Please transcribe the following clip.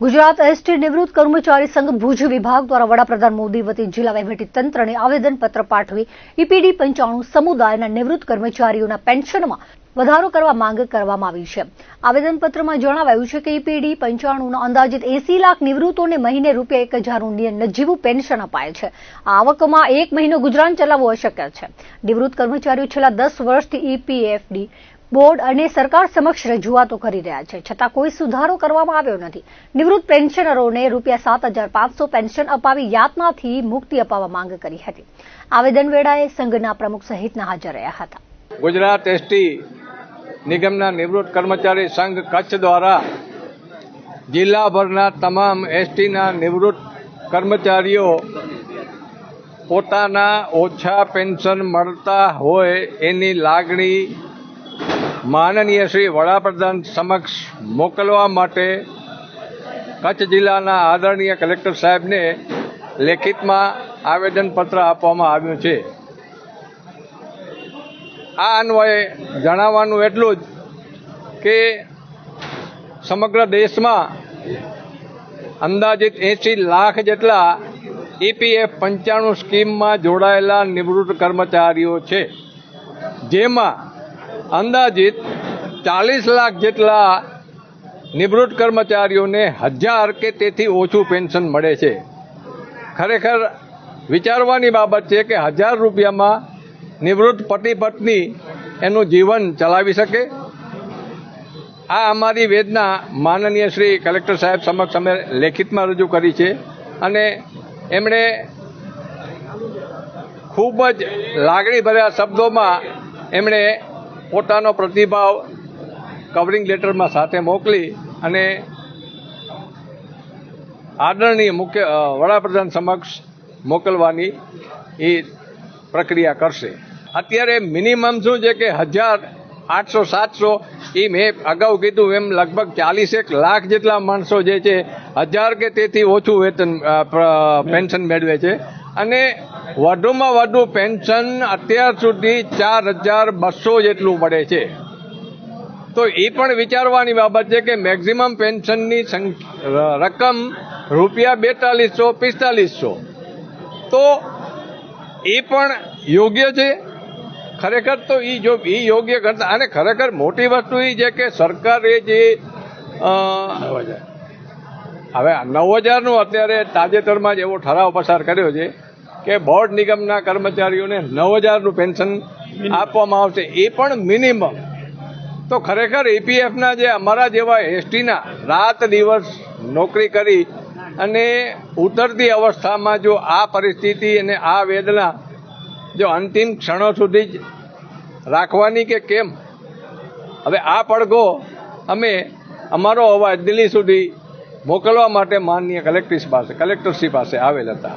Gujarat ST નિવૃત્ત કર્મચારી સંઘ ભુજ વિભાગ દ્વારા વડાપ્રધાન મોદી વતી જિલ્લા વહીવટી તંત્રને આવેદનપત્ર પાઠવી ઈપીડી પંચાણું સમુદાયના નિવૃત્ત કર્મચારીઓના પેન્શનમાં વધારો કરવા માંગ કરવામાં આવી છે. આવેદનપત્રમાં જણાવાયું છે કે ઈપીડી પંચાણુંના અંદાજિત એસી લાખ નિવૃત્તોને મહિને રૂપિયા એક હજારનું નજીવું પેન્શન અપાય છે. આવકમાં એક મહિનો ગુજરાન ચલાવવું અશક્ય છે. નિવૃત્ત કર્મચારીઓ છેલ્લા દસ વર્ષથી ઈપીએફડી બોર્ડ અને સરકાર સમક્ષ રજૂઆતો કરી રહ્યા છે. છતાં કોઈ સુધારો કરવામાં આવ્યો નથી. નિવૃત્ત પેન્શનરોને રૂપિયા સાત હજાર પાંચસો પેન્શન અપાવી યાતનાથી મુક્તિ અપાવવા માંગ કરી હતી. આવેદન વેળાએ સંઘના પ્રમુખ સહિતના હાજર રહ્યા હતા. ગુજરાત એસટી નિગમના નિવૃત્ત કર્મચારી સંઘ કચ્છ દ્વારા જિલ્લાભરના તમામ એસટીના નિવૃત્ત કર્મચારીઓ પોતાના ઓછા પેન્શન મળતા હોય એની લાગણી માનનીય શ્રી વડાપ્રધાન સમક્ષ મોકલવા માટે કચ્છ જિલ્લાના આદરણીય કલેક્ટર સાહેબને લેખિતમાં આવેદનપત્ર આપવામાં આવ્યું છે. આ અન્વયે જણાવવાનું એટલું જ કે સમગ્ર દેશમાં અંદાજિત એંસી લાખ જેટલા ઈપીએફ પંચાણું સ્કીમમાં જોડાયેલા નિવૃત્ત કર્મચારીઓ છે. જેમાં અંદાજિત ચાલીસ લાખ જેટલા નિવૃત્ત કર્મચારીઓને હજાર કે તેથી ઓછું પેન્શન મળે છે. ખરેખર વિચારવાની બાબત છે કે હજાર રૂપિયામાં નિવૃત્ત પતિ પત્ની એનું જીવન ચલાવી શકે. આ અમારી વેદના માનનીય શ્રી કલેક્ટર સાહેબ સમક્ષ અમે લેખિતમાં રજૂ કરી છે અને એમણે ખૂબ જ લાગણીભર્યા શબ્દોમાં એમણે પોતાનો પ્રતિભાવ કવરિંગ લેટરમાં સાથે મોકલી અને આદરણીય મુખ્ય વડાપ્રધાન સમક્ષ મોકલવાની એ પ્રક્રિયા કરશે. અત્યારે મિનિમમ શું છે કે હજાર આઠસો સાતસો એ મેં અગાઉ કીધું એમ લગભગ ચાલીસેક લાખ જેટલા માણસો જે છે, હજાર કે તેથી ઓછું વેતન પેન્શન મેળવે છે. અને વધુમાં વધુ પેન્શન અત્યાર સુધી ચાર હજાર બસો જેટલું મળે છે. તો એ પણ વિચારવાની બાબત છે કે મેક્ઝિમમ પેન્શનની રકમ રૂપિયા બેતાલીસો પિસ્તાલીસો. તો એ પણ યોગ્ય છે? ખરેખર તો એ જો એ યોગ્ય કરતા અને ખરેખર મોટી વસ્તુ એ છે કે સરકારે જે હવે નવ હજારનું અત્યારે તાજેતરમાં જ એવો ઠરાવ પસાર કર્યો છે. કે બોર્ડ નિગમના કર્મચારીઓને નવ હજારનું પેન્શન આપવામાં આવશે. એ પણ મિનિમમ. તો ખરેખર ઈપીએફના જે અમારા જેવા એસટીના રાત દિવસ નોકરી કરી અને ઉતરતી અવસ્થામાં જો આ પરિસ્થિતિ અને આ વેદના જો અંતિમ ક્ષણો સુધી જ રાખવાની કે કેમ? હવે આ પડઘો અમે અમારો અવાજ દિલ્હી સુધી મોકલવા માટે માનનીય કલેક્ટરશ્રી પાસે કલેક્ટરશ્રી પાસે આવેલ હતા.